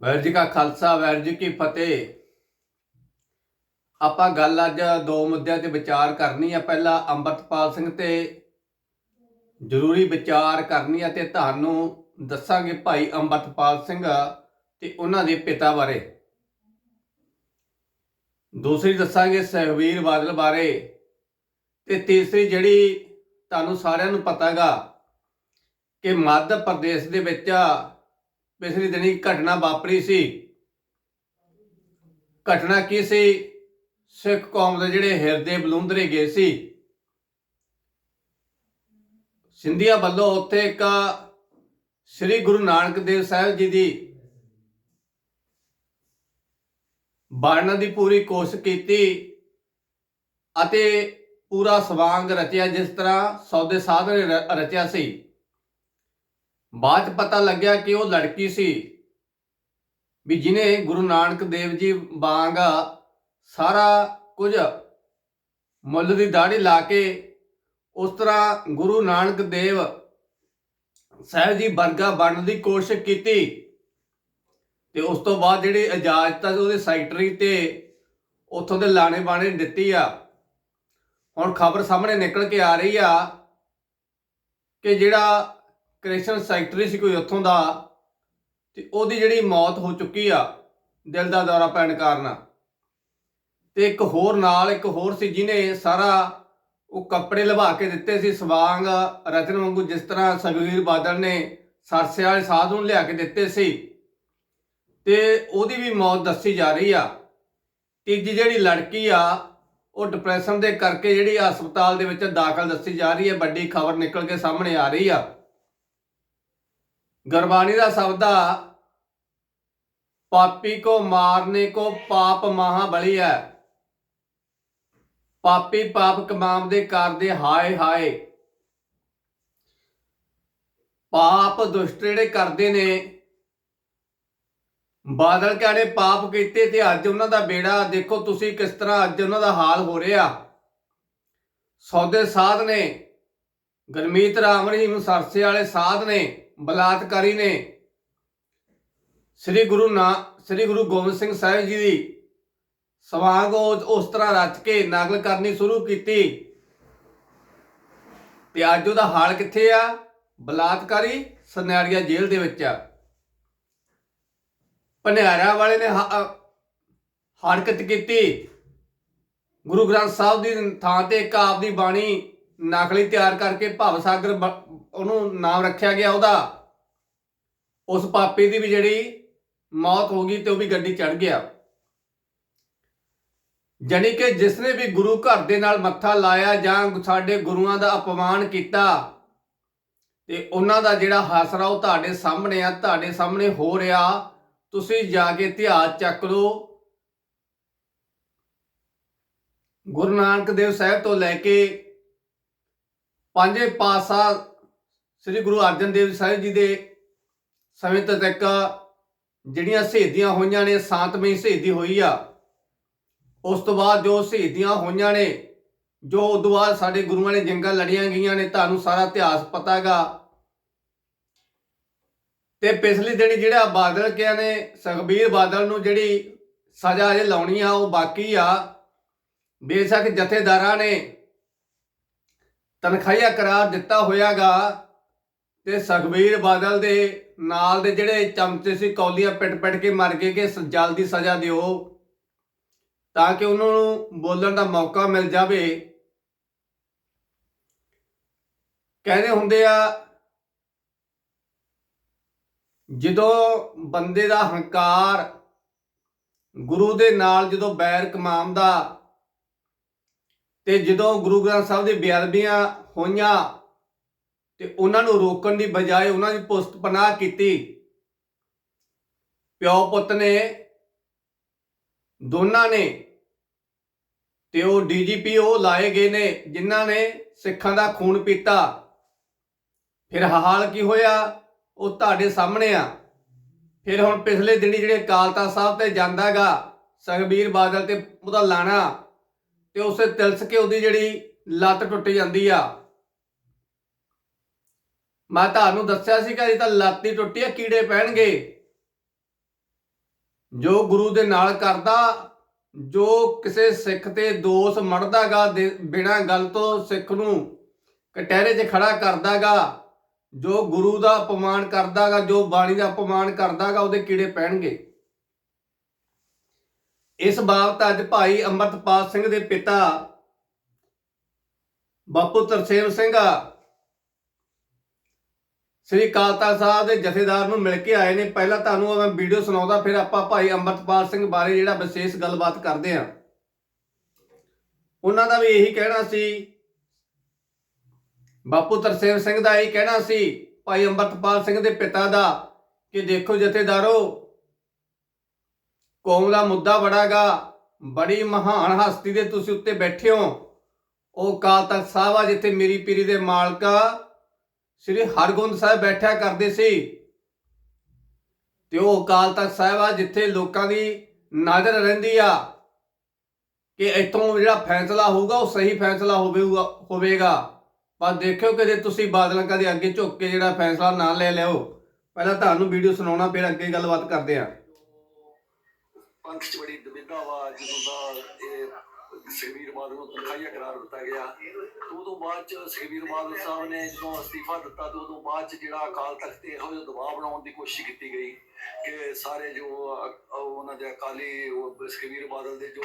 ਵਾਹਿਗੁਰੂ ਜੀ ਕਾ ਖਾਲਸਾ ਵਾਹਿਗੁਰੂ ਜੀ ਕੀ ਫਤਿਹ। ਆਪਾਂ ਗੱਲ ਅੱਜ ਦੋ ਮੁੱਦਿਆਂ ਤੇ ਵਿਚਾਰ ਕਰਨੀ ਆ। ਪਹਿਲਾ ਅੰਮ੍ਰਿਤਪਾਲ ਸਿੰਘ ਤੇ ਜ਼ਰੂਰੀ ਵਿਚਾਰ ਕਰਨੀ ਆ ਤੇ ਤੁਹਾਨੂੰ ਦੱਸਾਂਗੇ ਭਾਈ ਅੰਮ੍ਰਿਤਪਾਲ ਸਿੰਘ ਤੇ ਉਹਨਾਂ ਦੇ ਪਿਤਾ ਬਾਰੇ। ਦੂਸਰੀ ਦੱਸਾਂਗੇ ਸਹਿਵੀਰ ਬਾਦਲ ਬਾਰੇ ਤੇ ਤੀਸਰੀ ਜਿਹੜੀ ਤੁਹਾਨੂੰ ਸਾਰਿਆਂ ਨੂੰ ਪਤਾਗਾ ਕਿ ਮੱਧ ਪ੍ਰਦੇਸ਼ ਦੇ ਵਿੱਚ ਪਿਛਲੇ ਦਿਨੀ ਘਟਨਾ ਵਾਪਰੀ ਸੀ। ਘਟਨਾ ਕੀ ਸੀ? ਸਿੱਖ ਕੌਮ ਦੇ ਜਿਹੜੇ ਹਿਰਦੇ ਬਲੂੰਦਰੇ ਗਏ ਸੀ। ਸਿੰਧੀਆ ਵੱਲੋਂ ਉੱਥੇ ਇੱਕ ਸ੍ਰੀ ਗੁਰੂ ਨਾਨਕ ਦੇਵ ਸਾਹਿਬ ਜੀ ਦੀ ਬਾਣਨ ਦੀ ਪੂਰੀ ਕੋਸ਼ਿਸ਼ ਕੀਤੀ ਅਤੇ ਪੂਰਾ ਸਵਾਂਗ ਰਚਿਆ, ਜਿਸ ਤਰ੍ਹਾਂ ਸੌਦੇ ਸਾਧ ਨੇ ਰ- ਰਚਿਆ ਸੀ। ਬਾਅਦ 'ਚ ਪਤਾ ਲੱਗਿਆ ਕਿ ਉਹ ਲੜਕੀ ਸੀ। ਵੀ ਜਿਨੇ ਗੁਰੂ ਨਾਨਕ ਦੇਵ ਜੀ ਵਾਂਗ ਸਾਰਾ ਕੁਝ ਮੁੱਲ ਦੀ ਦਾੜੀ ਲਾ ਕੇ ਉਸ ਤਰ੍ਹਾਂ ਗੁਰੂ ਨਾਨਕ ਦੇਵ ਸਾਹਿਬ ਜੀ ਵਰਗਾ ਬਣਨ ਦੀ ਕੋਸ਼ਿਸ਼ ਕੀਤੀ। ਤੇ ਉਸ ਤੋਂ ਬਾਅਦ ਜਿਹੜੀ ਇਜਾਜ਼ਤ ਆ ਉਹਦੇ ਸੈਕਟਰੀ ਤੇ ਉੱਥੋਂ ਦੇ ਲਾਣੇ ਬਾਣੇ ਦਿੱਤੀ ਆ। ਹੁਣ ਖਬਰ ਸਾਹਮਣੇ ਨਿਕਲ ਕੇ ਆ ਰਹੀ ਆ ਕਿ ਜਿਹੜਾ ਕ੍ਰਿਸ਼ਨ ਸੈਕਟਰੀ ਸੀ ਕੋਈ ਉੱਥੋਂ ਦਾ, ਤੇ ਉਹਦੀ ਜਿਹੜੀ ਮੌਤ ਹੋ ਚੁੱਕੀ ਆ, ਦਿਲ ਦਾ ਦੌਰਾ ਪੈਣ ਕਾਰਨ। ਤੇ ਇੱਕ ਹੋਰ ਨਾਲ, ਇੱਕ ਹੋਰ ਸੀ ਜਿਹਨੇ ਸਾਰਾ ਉਹ ਕੱਪੜੇ ਲਵਾ ਕੇ ਦਿੱਤੇ ਸੀ, ਸਵਾਂਗ, ਰਤਨ ਵਾਂਗੂ ਜਿਸ ਤਰ੍ਹਾਂ ਸਗਵੀਰ ਬਾਦਲ ਨੇ ਸਰਸੇ ਵਾਲੇ ਸਾਧੂ ਨੂੰ ਲਿਆ ਕੇ ਦਿੱਤੇ ਸੀ। ਤੇ ਉਹਦੀ ਵੀ ਮੌਤ ਦੱਸੀ ਜਾ ਰਹੀ ਆ। ਤੀਜੀ ਜਿਹੜੀ ਲੜਕੀ ਆ, ਉਹ ਡਿਪਰੈਸ਼ਨ ਦੇ ਕਰਕੇ ਜਿਹੜੀ ਹਸਪਤਾਲ ਦੇ ਵਿੱਚ ਦਾਖਲ ਦੱਸੀ ਜਾ ਰਹੀ ਹੈ, ਵੱਡੀ ਖਬਰ ਨਿਕਲ ਕੇ ਸਾਹਮਣੇ ਆ ਰਹੀ ਆ। ਗੁਰਬਾਣੀ ਦਾ ਸ਼ਬਦ ਆ, ਪਾਪੀ ਕੋ ਮਾਰਨੇ ਕੋ ਪਾਪ ਮਹਾਬਲੀ ਹੈ ਪਾਪੀ ਪਾਪ ਕਮਾਮ ਦੇ ਕਰਦੇ ਹਾਏ ਹਾਏ। ਪਾਪ ਦੁਸ਼ਟ ਜਿਹੜੇ ਕਰਦੇ ਨੇ, ਬਾਦਲ ਕਹਿੰਦੇ ਪਾਪ ਕੀਤੇ ਤੇ ਅੱਜ ਉਹਨਾਂ ਦਾ ਬੇੜਾ, ਦੇਖੋ ਤੁਸੀਂ ਕਿਸ ਤਰ੍ਹਾਂ ਅੱਜ ਉਹਨਾਂ ਦਾ ਹਾਲ ਹੋ ਰਿਹਾ। ਸੌਦੇ ਸਾਧ ਨੇ, ਗਰਮੀਤ ਰਾਮ ਰਹੀਮ ਸਰਸੇ ਵਾਲੇ ਸਾਧ ਨੇ। ਬਲਾਤਕਾਰੀ ਨੇ ਸ੍ਰੀ ਗੁਰੂ ਨਾ, ਸ੍ਰੀ ਗੁਰੂ ਗੋਬਿੰਦ ਸਿੰਘ ਸਾਹਿਬ ਜੀ ਦੀ ਸਵਾਂਗ ਉਸ ਤਰ੍ਹਾਂ ਰਚ ਕੇ ਨਕਲ ਕਰਨੀ ਸ਼ੁਰੂ ਕੀਤੀ। ਤੇ ਅੱਜ ਉਹਦਾ ਹਾਲ ਕਿੱਥੇ ਆ? ਬਲਾਤਕਾਰੀ ਸੁਨਿਆਰੀਆ ਜੇਲ੍ਹ ਦੇ ਵਿੱਚ ਆ। ਪਨਿਆਰਾ ਵਾਲੇ ਨੇ ਹਰਕਤ ਕੀਤੀ। ਗੁਰੂ ਗ੍ਰੰਥ ਸਾਹਿਬ ਦੀ ਥਾਂ ਤੇ ਇੱਕ ਆਪ ਦੀ ਬਾਣੀ ਨਕਲੀ ਤਿਆਰ ਕਰਕੇ ਭਵ ਸਾਗਰ ਉਹਨੂੰ ਨਾਮ ਰੱਖਿਆ ਗਿਆ ਉਹਦਾ। ਉਸ ਪਾਪੀ ਦੀ ਵੀ ਜਿਹੜੀ ਮੌਤ ਹੋ ਗਈ ਤੇ ਉਹ ਵੀ ਗੱਡੀ ਚੜ ਗਿਆ। ਜਾਣੀ ਕਿ ਜਿਸ ਨੇ ਵੀ ਗੁਰੂ ਘਰ ਦੇ ਨਾਲ ਮੱਥਾ ਲਾਇਆ ਜਾਂ ਸਾਡੇ ਗੁਰੂਆਂ ਦਾ ਅਪਮਾਨ ਕੀਤਾ, ਤੇ ਉਹਨਾਂ ਦਾ ਜਿਹੜਾ ਹਾਸਰਾ ਉਹ ਤੁਹਾਡੇ ਸਾਹਮਣੇ ਆ, ਤੁਹਾਡੇ ਸਾਹਮਣੇ ਹੋ ਰਿਹਾ, ਤੁਸੀਂ ਜਾ ਕੇ ਇਤਿਹਾਸ ਚੱਕ ਲਓ। ਗੁਰੂ ਨਾਨਕ ਦੇਵ ਸਾਹਿਬ ਤੋਂ ਲੈ ਕੇ ਪੰਜੇ ਪਾਤਸ਼ਾਹ ਸ੍ਰੀ ਗੁਰੂ ਅਰਜਨ ਦੇਵ ਸਾਹਿਬ ਜੀ ਦੇ ਸਮੇਂ ਤੱਕ ਜਿਹੜੀਆਂ ਸ਼ਹੀਦੀਆਂ ਹੋਈਆਂ ਨੇ, ਸ਼ਾਂਤਮਈ ਸ਼ਹੀਦੀ ਹੋਈ ਆ। ਉਸ ਤੋਂ ਬਾਅਦ ਜੋ ਸ਼ਹੀਦੀਆਂ ਹੋਈਆਂ ਨੇ, ਜੋ ਉਦੋਂ ਬਾਅਦ ਸਾਡੇ ਗੁਰੂਆਂ ਨੇ ਜੰਗਾਂ ਲੜੀਆਂ ਗਈਆਂ ਨੇ, ਤੁਹਾਨੂੰ ਸਾਰਾ ਇਤਿਹਾਸ ਪਤਾ ਹੈਗਾ। ਤੇ ਪਿਛਲੇ ਦਿਨ ਜਿਹੜਾ ਬਾਦਲ ਕਿਹਾ ਨੇ, ਸੁਖਬੀਰ ਬਾਦਲ ਨੂੰ ਜਿਹੜੀ ਸਜ਼ਾ ਅਜੇ ਲਾਉਣੀ ਆ, ਉਹ ਬਾਕੀ ਆ। ਬੇਸ਼ੱਕ ਜਥੇਦਾਰਾਂ ਨੇ ਤਨਖਾਹੀਆ ਕਰਾਰ ਦਿੱਤਾ ਹੋਇਆਗਾ ਤੇ ਸੁਖਬੀਰ ਬਾਦਲ ਦੇ ਨਾਲ ਦੇ ਜਿਹੜੇ ਚਮਚੇ ਸੀ, ਕੌਲੀਆਂ ਪਿੱਟ ਪਿੱਟ ਕੇ ਮਰ ਗਏ ਕਿ ਸ- ਜਲਦੀ ਸਜ਼ਾ ਦਿਓ। ਤਾਂ ਕਿ ਉਹਨਾਂ ਨੂੰ ਬੋਲਣ ਦਾ ਮੌਕਾ ਮਿਲ ਜਾਵੇ। ਕਹਿੰਦੇ ਹੁੰਦੇ ਆ, ਜਦੋਂ ਬੰਦੇ ਦਾ ਹੰਕਾਰ ਗੁਰੂ ਦੇ ਨਾਲ ਜਦੋਂ ਬੈਰ ਕਮਾਮ ਦਾ ਤੇ ਜਦੋਂ ਗੁਰੂ ਗ੍ਰੰਥ ਸਾਹਿਬ ਦੀ ਬੇਅਦਬੀਆਂ ਹੋਈਆਂ ਤੇ ਉਹਨਾਂ ਨੂੰ ਰੋਕਣ ਦੀ ਬਜਾਏ ਉਹਨਾਂ ਦੀ ਪੁਸਤ ਪਨਾਹ ਕੀਤੀ, ਪਿਓ ਪੁੱਤ ਨੇ ਦੋਨਾਂ ਨੇ ਤੇ ਉਹ ਡੀਜੀਪੀ ਉਹ ਲਾਏ ਗਏ ਨੇ, ਜਿਨ੍ਹਾਂ ਨੇ ਸਿੱਖਾਂ ਦਾ ਖੂਨ ਪੀਤਾ। ਫਿਰ ਹਾਲ ਕੀ ਹੋਇਆ? ਉਹ ਤੁਹਾਡੇ ਸਾਹਮਣੇ ਆ। ਫਿਰ ਹੁਣ ਪਿਛਲੇ ਦਿਨੀ ਜਿਹੜੇ ਕਾਲਤਾ ਸਾਹਿਬ ਤੇ ਜਾਂਦਾਗਾ ਸੁਖਬੀਰ ਬਾਦਲ ਤੇ ਉਹਦਾ ਲਾਣਾ। ਤੇ ਉਸੇ ਤਿਲਸ ਕੇ ਉਹਦੀ ਜਿਹੜੀ ਲੱਤ ਟੁੱਟ ਜਾਂਦੀ ਆ। ਮੈਂ ਤੁਹਾਨੂੰ ਦੱਸਿਆ ਸੀ ਕਿ ਇਹ ਤਾਂ ਲੱਤ ਹੀ ਟੁੱਟੀ ਆ ਕੀੜੇ ਪੈਣਗੇ। ਜੋ ਗੁਰੂ ਦੇ ਨਾਲ ਕਰਦਾ, ਜੋ ਕਿਸੇ ਸਿੱਖ ਤੇ ਦੋਸ਼ ਮੜਦਾਗਾ ਬਿਨਾਂ ਗੱਲ ਤੋਂ ਸਿੱਖ ਨੂੰ ਕਟਹਿਰੇ 'ਚ ਖੜਾ ਕਰਦਾਗਾ, ਜੋ ਗੁਰੂ ਦਾ ਅਪਮਾਨ ਕਰਦਾਗਾ, ਜੋ ਬਾਣੀ ਦਾ ਅਪਮਾਨ ਕਰਦਾਗਾ, ਉਹਦੇ ਕੀੜੇ ਪੈਣਗੇ। ਇਸ ਬਾਬਤ ਅੱਜ ਭਾਈ ਅੰਮ੍ਰਿਤਪਾਲ ਸਿੰਘ ਦੇ ਪਿਤਾ ਬਾਪੂ ਤਰਸੇਮ ਸਿੰਘ ਸ੍ਰੀ ਅਕਾਲ ਤਖਤ ਸਾਹਿਬ ਦੇ ਜਥੇਦਾਰ ਨੂੰ ਮਿਲ ਕੇ ਆਏ ਨੇ। ਪਹਿਲਾਂ ਤੁਹਾਨੂੰ ਮੈਂ ਵੀਡੀਓ ਸੁਣਾਉਂਦਾ, ਫਿਰ ਆਪਾਂ ਭਾਈ ਅੰਮ੍ਰਿਤਪਾਲ ਸਿੰਘ ਬਾਰੇ ਜਿਹੜਾ ਵਿਸ਼ੇਸ਼ ਗੱਲਬਾਤ ਕਰਦੇ ਆਂ ਉਹਨਾਂ ਦਾ ਵੀ ਇਹੀ ਕਹਿਣਾ ਸੀ। ਬਾਪੂ ਤਰਸੇਮ ਸਿੰਘ ਦਾ ਇਹੀ ਕਹਿਣਾ ਸੀ, ਭਾਈ ਅੰਮ੍ਰਿਤਪਾਲ ਸਿੰਘ ਦੇ ਪਿਤਾ ਦਾ, ਕਿ ਦੇਖੋ ਜਥੇਦਾਰੋ ਕੌਮ ਦਾ ਮੁੱਦਾ ਬੜਾਗਾ। ਬੜੀ ਮਹਾਨ ਹਸਤੀ ਦੇ ਤੁਸੀਂ ਉੱਤੇ ਬੈਠੇ ਹੋ। ਉਹ ਅਕਾਲ ਤਖਤ ਸਾਹਿਬ ਆ ਜਿੱਥੇ ਮੇਰੀ ਪੀਰੀ ਦੇ ਮਾਲਕਾ ਸ੍ਰੀ ਹਰਗੋਬਿੰਦ ਸਾਹਿਬ ਬੈਠਿਆ ਕਰਦੇ ਸੀ। ਤੇ ਉਹ ਅਕਾਲ ਤਖਤ ਸਾਹਿਬ ਆ ਜਿੱਥੇ ਲੋਕਾਂ ਦੀ ਨਜ਼ਰ ਰਹਿੰਦੀ ਆ ਕਿ ਇੱਥੋਂ ਜਿਹੜਾ ਫੈਸਲਾ ਹੋਊਗਾ, ਉਹ ਸਹੀ ਫੈਸਲਾ ਹੋਵੇਗਾ ਹੋਵੇਗਾ। ਪਰ ਦੇਖਿਓ ਕਿ ਜੇ ਤੁਸੀਂ ਬਾਦਲਾਂ ਕਦੇ ਅੱਗੇ ਝੁੱਕ ਕੇ ਜਿਹੜਾ ਫੈਸਲਾ ਨਾ ਲੈ ਲਿਓ, ਪਹਿਲਾਂ ਤੁਹਾਨੂੰ ਵੀਡੀਓ ਸੁਣਾਉਣਾ, ਫਿਰ ਅੱਗੇ ਗੱਲਬਾਤ ਕਰਦੇ ਆਂ। ਪੰਥ ਚ ਬੜੀ ਦੁਬਿਧਾ ਵਾ ਜਦੋਂ ਦਾ ਇਹ ਸੁਖਬੀਰ ਬਾਦਲ ਨੂੰ ਤਨਖਾਹੀਆ ਕਰਾਰ ਦਿੱਤਾ ਗਿਆ ਉਦੋਂ ਬਾਅਦ ਚ ਸੁਖਬੀਰ ਬਾਦਲ ਸਾਹਿਬ ਨੇ ਜਦੋਂ ਅਸਤੀਫਾ ਦਿੱਤਾ, ਤੇ ਉਦੋਂ ਬਾਅਦ ਚ ਜਿਹੜਾ ਅਕਾਲ ਤਖਤ ਤੇ ਇਹੋ ਜਿਹਾ ਦਬਾਅ ਬਣਾਉਣ ਦੀ ਕੋਸ਼ਿਸ਼ ਕੀਤੀ ਗਈ ਕਿ ਸਾਰੇ ਜੋ ਉਹਨਾਂ ਦੇ ਅਕਾਲੀ, ਉਹ ਸੁਖਬੀਰ ਬਾਦਲ ਦੇ ਜੋ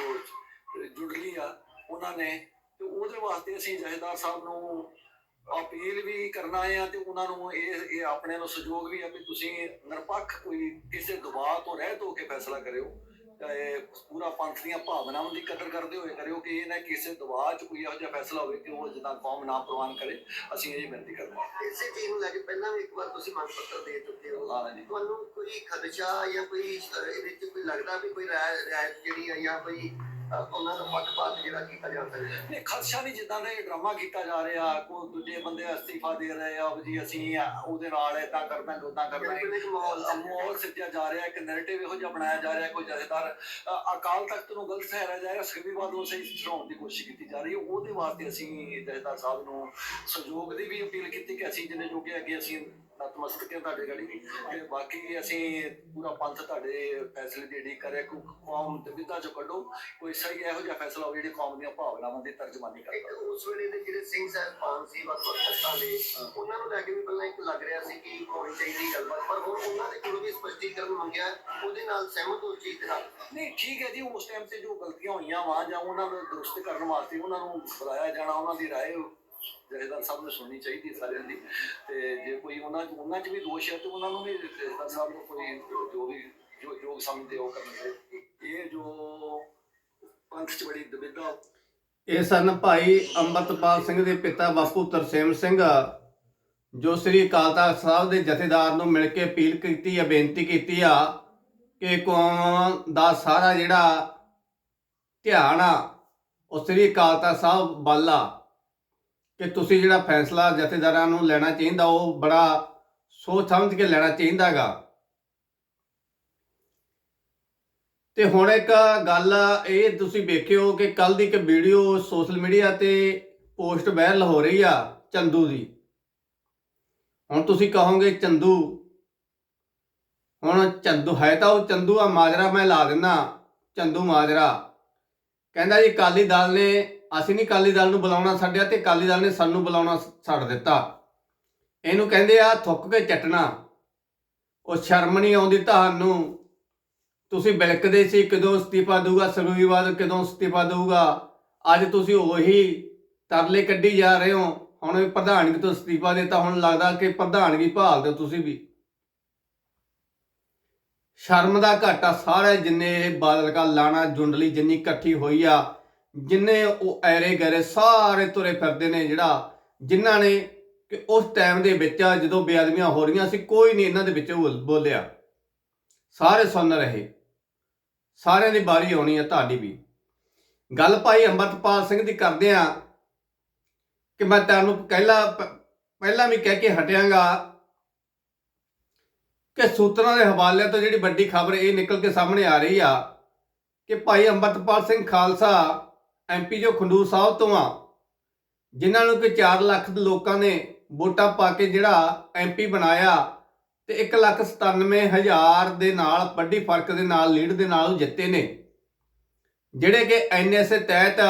ਜੁੜਲੀ ਆ, ਉਹਨਾਂ ਨੇ, ਤੇ ਉਹਦੇ ਵਾਸਤੇ ਅਸੀਂ ਜਹੇਦਾਰ ਸਾਹਿਬ ਨੂੰ ਅਪੀਲ ਵੀ ਕਰਨਾ ਆ, ਤੇ ਉਹਨਾਂ ਨੂੰ ਇਹ ਇਹ ਆਪਣੇ ਨੂੰ ਸਹਿਯੋਗ ਵੀ ਆ ਵੀ ਤੁਸੀਂ ਨਿਰਪੱਖ ਕੋਈ ਕਿਸੇ ਦਬਾਅ ਤੋਂ ਰਹਿਤ ਹੋ ਕੇ ਫੈਸਲਾ ਕਰਿਓ। ਚਾਹੇ ਪੂਰਾ ਪੰਥ ਦੀਆਂ ਭਾਵਨਾਵਾਂ ਦੀ ਕਦਰ ਕਰਦੇ ਹੋਏ ਕਰਿਓ ਕਿ ਇਹ ਨਾ ਕਿਸੇ ਦਬਾਅ 'ਚ ਕੋਈ ਇਹੋ ਜਿਹਾ ਫੈਸਲਾ ਹੋਵੇ ਕਿ ਉਹ ਜਿੱਦਾਂ ਕੌਮ ਨਾ ਪ੍ਰਵਾਨ ਕਰੇ ਅਸੀਂ ਇਹ ਬੇਨਤੀ ਕਰਦੇ ਹਾਂ। ਇਸੇ ਚੀਜ਼ ਨੂੰ ਲੈ ਕੇ ਪਹਿਲਾਂ ਵੀ ਇੱਕ ਵਾਰ ਤੁਸੀਂ ਮੰਗ ਪੱਤਰ ਦੇ ਚੁੱਕੇ ਹੋ। ਤੁਹਾਨੂੰ ਕੋਈ ਖਦਸ਼ਾ ਜਾਂ ਕੋਈ ਇਹਦੇ ਵਿੱਚ ਕੋਈ ਲੱਗਦਾ ਵੀ ਕੋਈ ਰਾਇ ਰਿਆਇਤ ਜਿਹੜੀ ਆ ਜਾਂ ਕੋਈ ਉਹਨਾਂ ਦਾ ਪੱਖਪਾਤ ਜਿਹੜਾ ਕੀਤਾ ਜਾ ਸਕਦਾ ਹੈ? ਨਹੀਂ ਖਦਸ਼ਾ ਨਹੀਂ ਜਿੱਦਾਂ ਦਾ ਇਹ ਡਰਾਮਾ ਕੀਤਾ ਜਾ ਰਿਹਾ ਕੋਈ ਦੂਜੇ ਬੰਦੇ ਅਸਤੀਫਾ ਦੇ ਰਹੇ ਆ ਜੀ ਅਸੀਂ ਉਹਦੇ ਨਾਲ ਏਦਾਂ ਕਰਨਾ ਉਦਾਂ ਕਰਨਾ। ਮਾਹੌਲ ਸੀ। ਮਾਹੌਲ ਸਿੱਟਿਆ ਜਾ ਰਿਹਾ ਇੱਕ ਨੈਰੇਟਿਵ ਇਹੋ ਜਿਹਾ ਬਣਾਇਆ ਜਾ ਰਿਹਾ ਕੋਈ ਜਥੇਦਾਰ ਅਕਾਲ ਤਖਤ ਨੂੰ ਗਲਤ ਠਹਿਰਾਇਆ ਜਾ ਰਿਹਾ ਸੁਖਬੀਰ ਬਾਦਲ ਨੂੰ ਸਹੀ ਠਹਿਰਾਉਣ ਦੀ ਕੋਸ਼ਿਸ਼ ਕੀਤੀ ਜਾ ਰਹੀ ਹੈ। ਉਹਦੇ ਵਾਸਤੇ ਅਸੀਂ ਜਥੇਦਾਰ ਸਾਹਿਬ ਨੂੰ ਸਹਿਯੋਗ ਦੀ ਵੀ ਅਪੀਲ ਕੀਤੀ ਕਿ ਅਸੀਂ ਜਿੰਨੇ ਜੋਗੇ ਅੱਗੇ ਅਸੀਂ ਨਤਮਸਤਕ ਹਾਂ ਤੁਹਾਡੇ ਗੜੀ ਤੇ ਬਾਕੀ ਅਸੀਂ ਪੂਰਾ ਪੰਥ ਤੁਹਾਡੇ ਫੈਸਲੇ ਦੀ ਉਡੀਕ ਕਰਿਆ ਕੋਈ ਕੌਮ ਦੁਵਿਧਾ ਚੋਂ ਕੱਢੋ। ਕੋਈ ਸਹੀ ਇਹੋ ਜਿਹਾ ਫੈਸਲਾ ਹੋਵੇ ਜਿਹੜੀ ਕੌਮ ਦੀਆਂ ਭਾਵਨਾਵਾਂ ਦੀ ਤਰਜਮਾਨੀ ਇੱਕ ਕਰਦਾ ਉਸ ਵੇਲੇ ਦੇ ਜਿਹੜੇ ਸਿੰਘ ਸਾਹਿਬਾਨ ਸੀ ਤਖਤਾਂ ਦੇ ਉਹਨਾਂ ਨੂੰ ਲੈ ਕੇ ਵੀ ਪਹਿਲਾਂ ਇੱਕ ਲੱਗ ਰਿਹਾ ਸੀ ਕਿ ਹੋਣੀ ਚਾਹੀਦੀ ਗੱਲਬਾਤ ਪਰ ਹੁਣ ਉਹਨਾਂ ਦੇ ਕੋਲੋਂ ਵੀ ਸਪਸ਼ਟੀਕਰਨ ਮੰਗਿਆ ਉਹਦੇ ਨਾਲ ਸਹਿਮਤ ਹੋ ਚੀਜ਼ ਦੇ ਨਾਲ। ਨਹੀਂ ਠੀਕ ਹੈ ਜੀ ਉਸ ਟਾਈਮ ਤੇ ਜੋ ਗਲਤੀਆਂ ਹੋਈਆਂ ਵਾ ਜਾਂ ਉਹਨਾਂ ਨੂੰ ਦਰੁਸਤ ਕਰਨ ਵਾਸਤੇ ਉਹਨਾਂ ਨੂੰ ਬੁਲਾਇਆ ਜਾਣਾ ਉਹਨਾਂ ਦੀ ਰਾਏ ਜਹੇਦਾਰ ਸਾਹਿਬ ਨੇ ਸੁਣਨੀ ਚਾਹੀਦੀ ਸਾਰਿਆਂ ਦੀ। ਤੇ ਜੇ ਕੋਈ ਉਹਨਾਂ ਉਹਨਾਂ 'ਚ ਵੀ ਦੋਸ਼ ਹੈ ਤੇ ਉਹਨਾਂ ਨੂੰ ਵੀ ਜਹੇਦਾਰ ਸਾਹਿਬ ਨੂੰ ਕੋਈ ਜੋ ਵੀ ਜੋ ਯੋਗ ਸਮਝਦੇ ਉਹ ਕਰਨਾ ਚਾਹੀਦਾ ਇਹ ਜੋ ਪੰਥ 'ਚ ਬੜੀ ਦੁਬਿਧਾ ਇਹ ਸਨ ਭਾਈ ਅੰਮ੍ਰਿਤਪਾਲ ਸਿੰਘ ਦੇ ਪਿਤਾ ਬਾਪੂ ਤਰਸੇਮ ਸਿੰਘ। ਜੋ ਸ੍ਰੀ ਅਕਾਲ ਤਖਤ ਸਾਹਿਬ ਦੇ ਜਥੇਦਾਰ ਨੂੰ ਮਿਲ ਕੇ ਅਪੀਲ ਕੀਤੀ ਆ, ਬੇਨਤੀ ਕੀਤੀ ਆ ਕਿ ਕੌਮ ਦਾ ਸਾਰਾ ਜਿਹੜਾ ਧਿਆਨ ਆ, ਉਹ ਸ੍ਰੀ ਅਕਾਲ ਤਖਤ ਸਾਹਿਬ ਵੱਲ ਆ। ਕਿ ਤੁਸੀਂ ਜਿਹੜਾ ਫੈਸਲਾ ਜਥੇਦਾਰਾਂ ਨੂੰ ਲੈਣਾ ਚਾਹੀਦਾ, ਉਹ ਬੜਾ ਸੋਚ ਸਮਝ ਕੇ ਲੈਣਾ ਚਾਹੀਦਾਗਾ ਤੇ ਹੁਣ ਇੱਕ ਗੱਲ ਇਹ ਤੁਸੀਂ ਵੇਖਿਓ ਕਿ ਕੱਲ ਦੀ ਇੱਕ ਵੀਡੀਓ ਸੋਸ਼ਲ ਮੀਡੀਆ ਤੇ ਪੋਸਟ ਵਾਇਰਲ ਹੋ ਰਹੀ ਆ ਚੰਦੂ ਦੀ। ਹੁਣ ਤੁਸੀਂ ਕਹੋਗੇ ਚੰਦੂ। ਹੁਣ ਚੰਦੂ ਹੈ ਤਾਂ ਉਹ ਚੰਦੂ ਆ, ਮਾਜਰਾ ਮੈਂ ਲਾ ਦਿੰਦਾ ਚੰਦੂ ਮਾਜਰਾ। ਕਹਿੰਦਾ ਜੀ ਕਾਲੀ ਦਲ ਨੇ, ਅਸੀਂ ਨਹੀਂ ਕਾਲੀ ਦਲ ਨੂੰ ਬੁਲਾਉਣਾ ਛੱਡਿਆ ਤੇ ਕਾਲੀ ਦਲ ਨੇ ਸਾਨੂੰ ਬੁਲਾਉਣਾ ਛੱਡ ਦਿੱਤਾ। ਇਹਨੂੰ ਕਹਿੰਦੇ ਆ, ਥੁੱਕ ਕੇ ਚੱਟਣਾ। ਉਹ ਸ਼ਰਮ ਨਹੀਂ ਆਉਂਦੀ ਤੁਹਾਨੂੰ। ਤੁਸੀਂ ਬਿਲਕਦੇ ਸੀ, ਕਦੋਂ ਅਸਤੀਫਾ ਦਊਗਾ ਸਰੂਈਵਾਦ ਕਦੋਂ ਅਸਤੀਫਾ ਦਊਗਾ। ਅੱਜ ਤੁਸੀਂ ਉਹੀ ਤਰਲੇ ਕੱਢੀ ਜਾ ਰਹੇ ਹੋ। ਹੁਣ ਇਹ ਪ੍ਰਧਾਨਗੀ ਤੋਂ ਅਸਤੀਫਾ ਦਿੱਤਾ, ਹੁਣ ਲੱਗਦਾ ਕਿ ਪ੍ਰਧਾਨਗੀ ਭਾਲ ਦਿਓ ਤੁਸੀਂ ਵੀ। ਸ਼ਰਮ ਦਾ ਘਾਟਾ ਸਾਰੇ ਜਿੰਨੇ ਇਹ ਬਾਦਲ ਕਾ ਲਾਣਾ ਜੁੰਡਲੀ ਜਿੰਨੀ ਇਕੱਠੀ ਹੋਈ ਆ, ਜਿੰਨੇ ਉਹ ਐਰੇ ਗਰੇ ਸਾਰੇ ਤੁਰੇ ਫਿਰਦੇ ਨੇ ਜਿਹੜਾ, ਜਿਨ੍ਹਾਂ ਨੇ ਕਿ ਉਸ ਟਾਈਮ ਦੇ ਵਿੱਚ ਜਦੋਂ ਬੇਅਦਬੀਆਂ ਹੋ ਰਹੀਆਂ ਸੀ, ਕੋਈ ਨਹੀਂ ਇਹਨਾਂ ਦੇ ਵਿੱਚ ਬੋਲ- ਬੋਲਿਆ। ਸਾਰੇ ਸੁਣ ਰਹੇ। ਸਾਰਿਆਂ ਦੀ ਵਾਰੀ ਆਉਣੀ ਹੈ ਤੁਹਾਡੀ ਵੀ। ਗੱਲ ਭਾਈ ਅੰਮ੍ਰਿਤਪਾਲ ਸਿੰਘ ਦੀ ਕਰਦੇ ਆ ਕਿ ਮੈਂ ਤੁਹਾਨੂੰ ਪਹਿਲਾਂ ਪ- ਪਹਿਲਾਂ ਵੀ ਕਹਿ ਕੇ ਹਟਿਆਂਗਾ ਕਿ ਸੂਤਰਾਂ ਦੇ ਹਵਾਲੇ ਤੋਂ ਜਿਹੜੀ ਵੱਡੀ ਖਬਰ ਇਹ ਨਿਕਲ ਕੇ ਸਾਹਮਣੇ ਆ ਰਹੀ ਆ ਕਿ ਭਾਈ ਅੰਮ੍ਰਿਤਪਾਲ ਸਿੰਘ ਖਾਲਸਾ ਐਮਪੀ ਜੋ ਖੰਡੂਰ ਸਾਹਿਬ ਤੋਂ ਆ, ਜਿਨ੍ਹਾਂ ਨੂੰ ਕਿ 4 ਲੱਖ ਲੋਕਾਂ ਨੇ ਵੋਟਾਂ ਪਾ ਕੇ ਜਿਹੜਾ ਐਮਪੀ ਬਣਾਇਆ ਤੇ 197000 ਦੇ ਨਾਲ, ਵੱਡੀ ਫ਼ਰਕ ਦੇ ਨਾਲ, ਲੀਡ ਦੇ ਨਾਲ ਜਿੱਤੇ ਨੇ। ਜਿਹੜੇ ਕਿ ਐਨਐਸਏ ਤਹਿਤ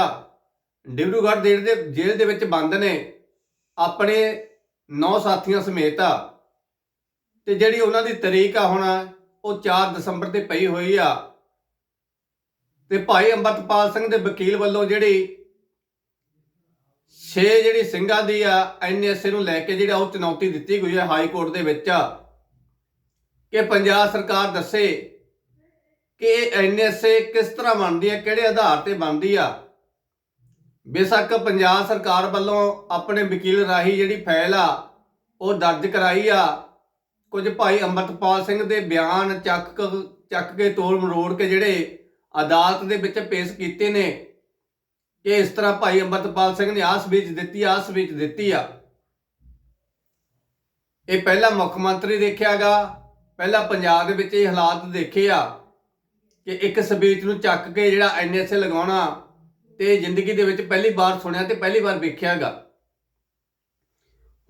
ਡਿਬਰੂਗੜ੍ਹ ਜੇਲ੍ਹ ਦੇ ਜੇਲ੍ਹ ਦੇ ਵਿੱਚ ਬੰਦ ਨੇ, ਆਪਣੇ ਨੌ ਸਾਥੀਆਂ ਸਮੇਤ ਆ। ਤੇ ਜਿਹੜੀ ਉਹਨਾਂ ਦੀ ਤਰੀਕ ਆ ਹੁਣ, ਉਹ 4 ਦਸੰਬਰ ਤੇ ਪਈ ਹੋਈ ਆ। ਤੇ ਭਾਈ ਅੰਮ੍ਰਿਤਪਾਲ ਸਿੰਘ ਦੇ ਵਕੀਲ ਵੱਲੋਂ ਜਿਹੜੀ ਛੇ ਜਿਹੜੀ ਸਿੰਘਾਂ ਦੀ ਆ ਐਨਐਸਏ ਨੂੰ ਲੈ ਕੇ ਜਿਹੜਾ ਉਹ ਚੁਣੌਤੀ ਦਿੱਤੀ ਗਈ ਹੈ ਹਾਈ ਕੋਰਟ ਦੇ ਵਿੱਚ ਕਿ ਪੰਜਾਬ ਸਰਕਾਰ ਦੱਸੇ ਕਿ ਐਨਐਸਏ ਕਿਸ ਤਰ੍ਹਾਂ ਬਣਦੀ ਹੈ ਕਿਹੜੇ ਆਧਾਰ ਤੇ ਬਣਦੀ ਆ। ਬੇਸ਼ੱਕ ਪੰਜਾਬ ਸਰਕਾਰ ਵੱਲੋਂ ਆਪਣੇ ਵਕੀਲ ਰਾਹੀਂ ਜਿਹੜੀ ਫਾਈਲ ਆ, ਉਹ ਦਰਜ ਕਰਾਈ ਆ। ਕੁਝ ਭਾਈ ਅੰਮ੍ਰਿਤਪਾਲ ਸਿੰਘ ਦੇ ਬਿਆਨ ਚੱਕ ਚੱਕ ਕੇ ਤੋੜ ਮਰੋੜ ਕੇ ਜਿਹੜੇ ਅਦਾਲਤ ਦੇ ਵਿੱਚ ਪੇਸ਼ ਕੀਤੇ ਨੇ, ਕਿ ਇਸ ਤਰ੍ਹਾਂ ਭਾਈ ਅੰਮ੍ਰਿਤਪਾਲ ਸਿੰਘ ਨੇ ਆਸ ਵਿੱਚ ਦਿੱਤੀ ਆਸ ਵਿੱਚ ਦਿੱਤੀ ਆ। ਇਹ ਪਹਿਲਾ ਮੁੱਖ ਮੰਤਰੀ ਦੇਖਿਆਗਾ ਪਹਿਲਾ ਪੰਜਾਬ ਦੇ ਵਿੱਚ ਇਹ ਹਾਲਾਤ ਦੇਖੇ ਆ, ਕਿ ਇੱਕ ਸਪੀਚ ਨੂੰ ਚੱਕ ਕੇ ਜਿਹੜਾ ਐਨਐਸਏ ਲਗਾਉਣਾ ਤੇ ਜ਼ਿੰਦਗੀ ਦੇ ਵਿੱਚ ਪਹਿਲੀ ਵਾਰ ਸੁਣਿਆ ਤੇ ਪਹਿਲੀ ਵਾਰ ਵੇਖਿਆਗਾ।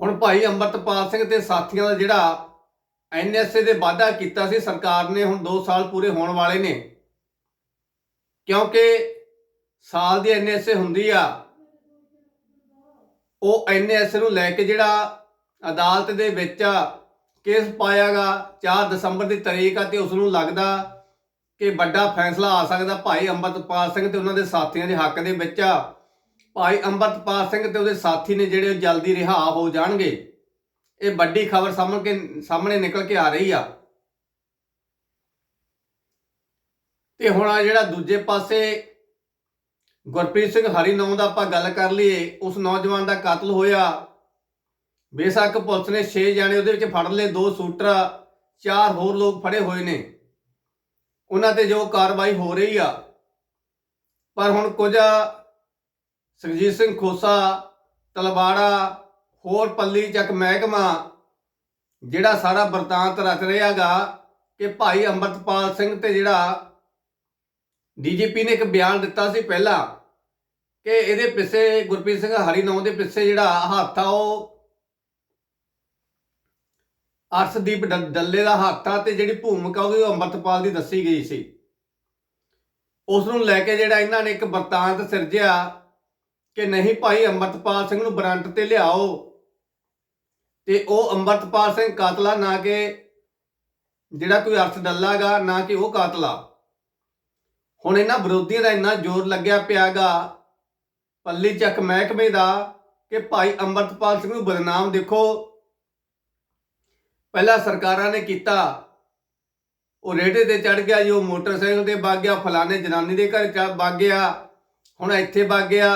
ਹੁਣ ਭਾਈ ਅੰਮ੍ਰਿਤਪਾਲ ਸਿੰਘ ਤੇ ਸਾਥੀਆਂ ਦਾ ਜਿਹੜਾ ਐਨਐਸਏ ਦੇ ਵਾਅਦਾ ਕੀਤਾ ਸੀ, ਸਰਕਾਰ ਨੇ ਹੁਣ 2 ਸਾਲ ਪੂਰੇ ਹੋਣ ਵਾਲੇ ਨੇ। ਕਿਉਂਕਿ ਸਾਲ ਦੀ ਐਨਐਸਏ ਹੁੰਦੀ ਆ, ਉਹ ਐਨਐਸਏ ਨੂੰ ਲੈ ਕੇ ਜਿਹੜਾ ਅਦਾਲਤ ਦੇ ਵਿੱਚ ਕੇਸ ਪਾਇਆਗਾ 4 ਦਸੰਬਰ ਦੀ ਤਾਰੀਖ ਆ ਤੇ ਉਸ ਨੂੰ ਲੱਗਦਾ ਕਿ ਵੱਡਾ ਫੈਸਲਾ ਆ ਸਕਦਾ ਭਾਈ ਅੰਮ੍ਰਿਤਪਾਲ ਸਿੰਘ ਤੇ ਉਹਨਾਂ ਦੇ ਸਾਥੀਆਂ ਦੇ ਹੱਕ ਦੇ ਵਿੱਚ ਭਾਈ ਅੰਮ੍ਰਿਤਪਾਲ ਸਿੰਘ ਤੇ ਉਹਦੇ ਸਾਥੀ ਨੇ ਜਿਹੜੇ ਜਲਦੀ ਰਿਹਾ ਹੋ ਜਾਣਗੇ। ਇਹ ਵੱਡੀ ਖਬਰ ਸਾਹਮਣੇ ਕੇ, ਸਾਹਮਣੇ ਨਿਕਲ ਕੇ ਆ ਰਹੀ ਆ। ਤੇ ਹੁਣ ਆ ਜਿਹੜਾ ਦੂਜੇ ਪਾਸੇ ਗੁਰਪ੍ਰੀਤ ਸਿੰਘ ਹਰੀ ਨਾਮ ਦਾ ਆਪਾਂ ਗੱਲ ਕਰ ਲਈਏ, ਉਸ ਨੌਜਵਾਨ ਦਾ ਕਤਲ ਹੋਇਆ। ਬੇਸ਼ੱਕ ਪੁਲਿਸ ਨੇ 6 ਜਾਣੇ ਉਹਦੇ ਵਿੱਚ ਫੜ ਲਏ, ਦੋ ਸ਼ੂਟਰ, ਚਾਰ ਹੋਰ ਲੋਕ ਫੜੇ ਹੋਏ ਨੇ। ਉਹਨਾਂ ਤੇ ਜੋ ਕਾਰਵਾਈ ਹੋ ਰਹੀ ਆ। ਪਰ ਹੁਣ ਕੁਝ ਸੁਖਜੀਤ ਸਿੰਘ ਖੋਸਾ, ਤਲਵਾੜਾ, ਹੋਰ ਪੱਲੀ ਚੱਕ ਮਹਿਕਮਾ ਜਿਹੜਾ ਸਾਰਾ ਵਰਤਾਂਤ ਰਚ ਰਿਹਾਗਾ ਕਿ ਭਾਈ ਅੰਮ੍ਰਿਤਪਾਲ ਸਿੰਘ ਤੇ ਜਿਹੜਾ ਡੀਜੀਪੀ ਨੇ ਇੱਕ ਬਿਆਨ ਦਿੱਤਾ ਸੀ ਪਹਿਲਾਂ ਕਿ ਇਹਦੇ ਪਿੱਛੇ ਗੁਰਪ੍ਰੀਤ ਸਿੰਘ ਹਰੀ ਨਾਮ ਦੇ ਪਿੱਛੇ ਜਿਹੜਾ ਹੱਥ ਆ, ਉਹ ਅਰਸ਼ਦੀਪ ਡੱਲੇ ਦਾ ਹੱਥ ਆ ਤੇ ਜਿਹੜੀ ਭੂਮਿਕਾ ਉਹਦੀ ਉਹ ਅੰਮ੍ਰਿਤਪਾਲ ਦੀ ਦੱਸੀ ਗਈ ਸੀ। ਉਸ ਨੂੰ ਲੈ ਕੇ ਜਿਹੜਾ ਇਹਨਾਂ ਨੇ ਇੱਕ ਵਰਤਾਂਤ ਸਿਰਜਿਆ ਕਿ ਨਹੀਂ ਭਾਈ ਅੰਮ੍ਰਿਤਪਾਲ ਸਿੰਘ ਨੂੰ ਬਰੰਟ ਤੇ ਲਿਆਓ। ਤੇ ਉਹ ਅੰਮ੍ਰਿਤਪਾਲ ਸਿੰਘ ਕਾਤਲਾ ਨਾ ਕਿ ਜਿਹੜਾ ਕੋਈ ਅਰਥ ਡੱਲਾਗਾ ਨਾ ਕਿ ਉਹ ਕਾਤਲਾ। ਹੁਣ ਇਹਨਾਂ ਵਿਰੋਧੀਆਂ ਦਾ ਇੰਨਾ ਜ਼ੋਰ ਲੱਗਿਆ ਪਿਆਗਾ ਪੱਲੀ ਚੱਕ ਮਹਿਕਮੇ ਦਾ, ਕਿ ਭਾਈ ਅੰਮ੍ਰਿਤਪਾਲ ਸਿੰਘ ਨੂੰ ਬਦਨਾਮ ਦੇਖੋ। ਪਹਿਲਾਂ ਸਰਕਾਰਾਂ ਨੇ ਕੀਤਾ। ਉਹ ਰੇੜੇ ਤੇ ਚੜ ਗਿਆ ਜੀ, ਉਹ ਮੋਟਰਸਾਈਕਲ ਤੇ ਵਗ ਗਿਆ, ਫਲਾਣੇ ਜਨਾਨੀ ਦੇ ਘਰ ਵਗ ਗਿਆ, ਹੁਣ ਇੱਥੇ ਵਗ ਗਿਆ।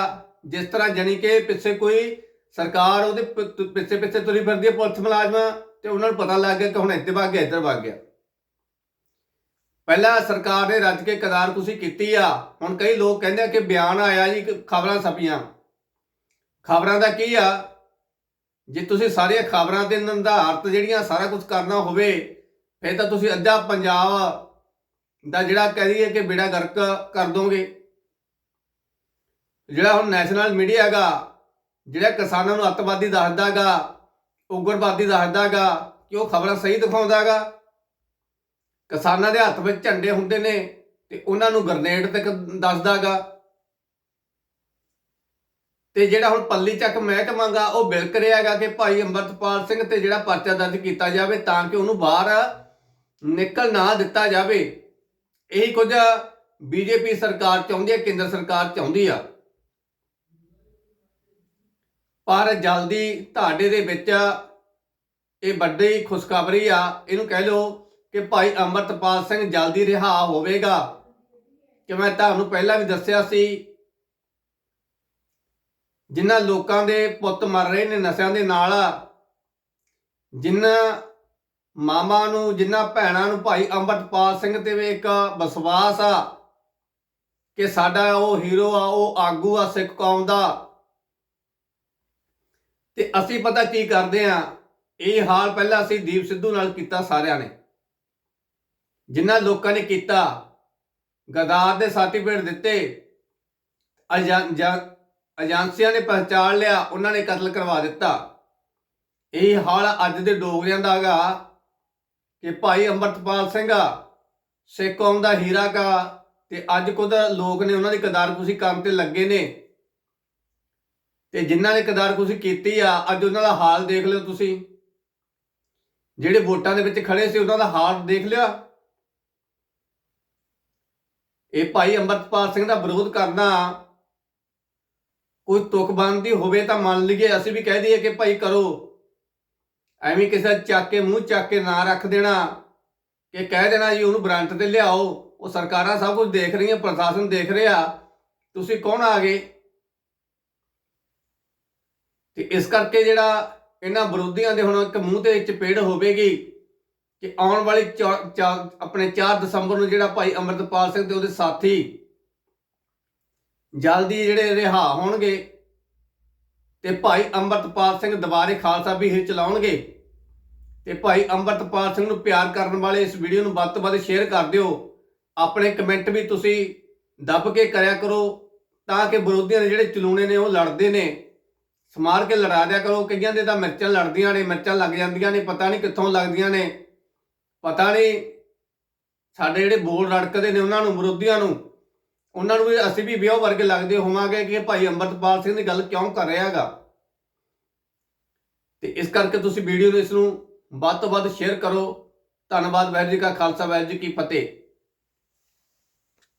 ਜਿਸ ਤਰ੍ਹਾਂ ਜਣੀ ਕਿ ਪਿੱਛੇ ਕੋਈ ਸਰਕਾਰ ਉਹਦੇ ਪਿੱਛੇ ਪਿੱਛੇ ਤੁਰੀ ਫਿਰਦੀ ਹੈ ਪੁਲਿਸ ਮੁਲਾਜ਼ਮਾਂ, ਤੇ ਉਹਨਾਂ ਨੂੰ ਪਤਾ ਲੱਗ ਗਿਆ ਕਿ ਹੁਣ ਇੱਥੇ ਵਗ ਗਿਆ, ਇੱਧਰ ਵਗ ਗਿਆ। ਪਹਿਲਾਂ ਸਰਕਾਰ ਨੇ ਰੱਜ ਕੇ ਕਦਾਰ ਤੁਸੀਂ ਕੀਤੀ ਆ। ਹੁਣ ਕਈ ਲੋਕ ਕਹਿੰਦੇ ਆ ਕਿ ਬਿਆਨ ਆਇਆ ਜੀ ਖਬਰਾਂ ਛਪੀਆਂ। ਖਬਰਾਂ ਦਾ ਕੀ ਆ? ਜੇ ਤੁਸੀਂ ਸਾਰੀਆਂ ਖਬਰਾਂ ਦੇ ਨਿਰਧਾਰਤ ਜਿਹੜੀਆਂ ਸਾਰਾ ਕੁਝ ਕਰਨਾ ਹੋਵੇ, ਫਿਰ ਤਾਂ ਤੁਸੀਂ ਅੱਧਾ ਪੰਜਾਬ ਦਾ ਜਿਹੜਾ ਕਹਿ ਦਈਏ ਕਿ ਬੇੜਾ ਗਰਕ ਕਰ ਦੋਗੇ। ਜਿਹੜਾ ਹੁਣ ਨੈਸ਼ਨਲ ਮੀਡੀਆ ਹੈਗਾ, ਜਿਹੜਾ ਕਿਸਾਨਾਂ ਨੂੰ ਅੱਤਵਾਦੀ ਦੱਸਦਾਗਾ ਉਗਰਵਾਦੀ ਦੱਸਦਾਗਾ ਕਿ ਉਹ ਖਬਰਾਂ ਸਹੀ ਦਿਖਾਉਂਦਾਗਾ ਕਿਸਾਨਾਂ ਦੇ ਹੱਥ ਵਿੱਚ ਝੰਡੇ ਹੁੰਦੇ ਨੇ ਤੇ ਉਹਨਾਂ ਨੂੰ ਗ੍ਰਨੇਡ ਤੱਕ ਦੱਸਦਾਗਾ ਤੇ ਜਿਹੜਾ ਹੁਣ ਪੱਲੀ ਚੱਕ ਮਹਿਕਮਾਗਾ ਉਹ ਬਿਲਕ ਰਿਹਾਗਾ ਕਿ ਭਾਈ ਅੰਮ੍ਰਿਤਪਾਲ ਸਿੰਘ ਤੇ ਜਿਹੜਾ ਪਰਚਾ ਦਰਜ ਕੀਤਾ ਜਾਵੇ ਤਾਂ ਕਿ ਉਹਨੂੰ ਬਾਹਰ ਨਿਕਲ ਨਾ ਦਿੱਤਾ ਜਾਵੇ। ਇਹੀ ਕੁਝ ਬੀਜੇਪੀ ਸਰਕਾਰ ਚਾਹੁੰਦੀ ਹੈ, ਕੇਂਦਰ ਸਰਕਾਰ ਚਾਹੁੰਦੀ ਆ। ਪਰ ਜਲਦੀ ਤੁਹਾਡੇ ਦੇ ਵਿੱਚ ਇਹ ਵੱਡੀ ਖੁਸ਼ਖਬਰੀ ਆ, ਇਹਨੂੰ ਕਹਿ ਲਓ ਕਿ ਭਾਈ ਅੰਮ੍ਰਿਤਪਾਲ ਸਿੰਘ ਜਲਦੀ ਰਿਹਾ ਹੋਵੇਗਾ। ਕਿ ਮੈਂ ਤੁਹਾਨੂੰ ਪਹਿਲਾਂ ਵੀ ਦੱਸਿਆ ਸੀ ਜਿਨ੍ਹਾਂ ਲੋਕਾਂ ਦੇ ਪੁੱਤ ਮਰ ਰਹੇ ਨੇ, ਨਸ਼ਿਆਂ ਦੇ ਨਾਲ, ਜਿਨ੍ਹਾਂ ਮਾਮਾ ਨੂੰ, ਜਿਨ੍ਹਾਂ ਭੈਣਾਂ ਨੂੰ ਭਾਈ ਅੰਮ੍ਰਿਤਪਾਲ ਸਿੰਘ ਤੇ ਵੀ ਇੱਕ ਵਿਸ਼ਵਾਸ ਆ ਕਿ ਸਾਡਾ ਉਹ ਹੀਰੋ ਆ, ਉਹ ਆਗੂ ਆ ਸਿੱਖ ਕੌਮ ਦਾ। ਤੇ ਅਸੀਂ ਪਤਾ ਕੀ ਕਰਦੇ ਆ, ਇਹ ਹਾਲ ਪਹਿਲਾਂ ਅਸੀਂ ਦੀਪ ਸਿੱਧੂ ਨਾਲ ਕੀਤਾ ਸਾਰਿਆਂ ਨੇ। ਜਿਨ੍ਹਾਂ ਲੋਕਾਂ ਨੇ ਕੀਤਾ, ਗਦਾਰ ਦੇ ਸਰਟੀਫਿਕੇਟ ਦਿੱਤੇ ਅਜਾਂ- ਏਜੰਸੀਆਂ ਨੇ ਪਹਿਚਾਣ ਲਿਆ, ਉਹਨਾਂ ਨੇ ਕਤਲ ਕਰਵਾ ਦਿੱਤਾ। ਇਹ ਹਾਲ ਅੱਜ ਦੇ ਡੋਗਰਿਆਂ ਦਾ ਹੈਗਾ ਕਿ ਭਾਈ ਅੰਮ੍ਰਿਤਪਾਲ ਸਿੰਘ ਸਿੱਖ ਕੌਮ ਦਾ ਹੀਰਾ ਕਾ, ਤੇ ਅੱਜ ਕੁਝ ਲੋਕ ਨੇ ਉਹਨਾਂ ਦੀ ਕਦਾਰਕੁਸ਼ੀ ਕਰਨ ਤੇ ਲੱਗੇ ਨੇ। ਤੇ ਜਿਨ੍ਹਾਂ ਨੇ ਕਦਾਰਕੁਸ਼ੀ ਕੀਤੀ ਆ, ਅੱਜ ਉਹਨਾਂ ਦਾ ਹਾਲ ਦੇਖ ਲਿਓ ਤੁਸੀਂ। ਜਿਹੜੇ ਵੋਟਾਂ ਦੇ ਵਿੱਚ ਖੜੇ ਸੀ, ਉਹਨਾਂ ਦਾ ਹਾਲ ਦੇਖ ਲਿਆ। ਇਹ ਭਾਈ ਅੰਮ੍ਰਿਤਪਾਲ ਸਿੰਘ ਦਾ ਵਿਰੋਧ ਕਰਨਾ ਕੋਈ ਤੁਕਬੰਦੀ ਹੋਵੇ ਤਾਂ ਮੰਨ ਲਈਏ, ਅਸੀਂ ਵੀ ਕਹਿ ਦਈਏ ਕਿ ਭਾਈ ਕਰੋ। ਐਵੇਂ ਕਿਸੇ ਦਾ ਚੱਕ ਕੇ ਮੂੰਹ ਚੱਕ ਕੇ ਨਾ ਰੱਖ ਦੇਣਾ, ਕਿ ਕਹਿ ਦੇਣਾ ਜੀ ਉਹਨੂੰ ਬਰੰਟ ਤੇ ਲਿਆਓ। ਉਹ ਸਰਕਾਰਾਂ ਸਭ ਕੁਝ ਦੇਖ ਰਹੀਆਂ, ਪ੍ਰਸ਼ਾਸਨ ਦੇਖ ਰਿਹਾ। ਤੁਸੀਂ ਕੌਣ ਆ ਗਏ? ਤੇ ਇਸ ਕਰਕੇ ਜਿਹੜਾ ਇਹਨਾਂ ਵਿਰੋਧੀਆਂ ਦੇ ਹੁਣ ਇੱਕ ਮੂੰਹ ਤੇ ਚਪੇੜ ਹੋਵੇਗੀ ਕਿ ਆਉਣ ਵਾਲੀ ਚੌ- ਚਾ- ਆਪਣੇ 4 ਦਸੰਬਰ ਨੂੰ ਜਿਹੜਾ ਭਾਈ ਅਮਰਤਪਾਲ ਸਿੰਘ ਤੇ ਉਹਦੇ ਸਾਥੀ ਜਲਦੀ ਜਿਹੜੇ ਰਿਹਾ ਹੋਣਗੇ ਤੇ ਭਾਈ ਅੰਮ੍ਰਿਤਪਾਲ ਸਿੰਘ ਦੁਬਾਰੇ ਖਾਲਸਾ ਵੀ ਹਿਰ ਚਲਾਉਣਗੇ ਤੇ ਭਾਈ ਅੰਮ੍ਰਿਤਪਾਲ ਸਿੰਘ ਨੂੰ ਪਿਆਰ ਕਰਨ ਵਾਲੇ ਇਸ ਵੀਡੀਓ ਨੂੰ ਵੱਧ ਤੋਂ ਵੱਧ ਸ਼ੇਅਰ ਕਰ ਦਿਓ। ਆਪਣੇ ਕਮੈਂਟ ਵੀ ਤੁਸੀਂ ਦੱਬ ਕੇ ਕਰਿਆ ਕਰੋ ਤਾਂ ਕਿ ਵਿਰੋਧੀਆਂ ਦੇ ਜਿਹੜੇ ਚਲੂਣੇ ਨੇ ਉਹ ਲੜਦੇ ਨੇ। ਸਮਾਰ ਕੇ ਲੜਾ ਦਿਆ ਕਰੋ। ਕਈਆਂ ਦੇ ਤਾਂ ਮਿਰਚਾਂ ਲੜਦੀਆਂ ਨੇ, ਮਿਰਚਾਂ ਲੱਗ ਜਾਂਦੀਆਂ ਨੇ, ਪਤਾ ਨਹੀਂ ਕਿੱਥੋਂ ਲੱਗਦੀਆਂ ਨੇ। ਪਤਾ ਨਹੀਂ ਸਾਡੇ ਜਿਹੜੇ ਬੋਲ ਰੜਕਦੇ ਨੇ ਉਹਨਾਂ ਨੂੰ, ਵਿਰੋਧੀਆਂ ਨੂੰ। ਉਹਨਾਂ ਨੂੰ ਵੀ ਅਸੀਂ ਵੀ ਵਿਆਹ ਵਰਗੇ ਲੱਗਦੇ ਹੋਵਾਂਗੇ ਕਿ ਇਹ ਭਾਈ ਅੰਮ੍ਰਿਤਪਾਲ ਸਿੰਘ ਦੀ ਗੱਲ ਕਿਉਂ ਕਰ ਰਿਹਾ ਹੈਗਾ। ਤੇ ਇਸ ਕਰਕੇ ਤੁਸੀਂ ਵੀਡੀਓ ਨੂੰ ਇਸ ਨੂੰ ਵੱਧ ਤੋਂ ਵੱਧ ਸ਼ੇਅਰ ਕਰੋ। ਧੰਨਵਾਦ, ਵਾਹਿਗੁਰੂ ਜੀ ਕਾ ਖਾਲਸਾ, ਵਾਹਿਗੁਰੂ ਜੀ ਕੀ ਫਤਿਹ।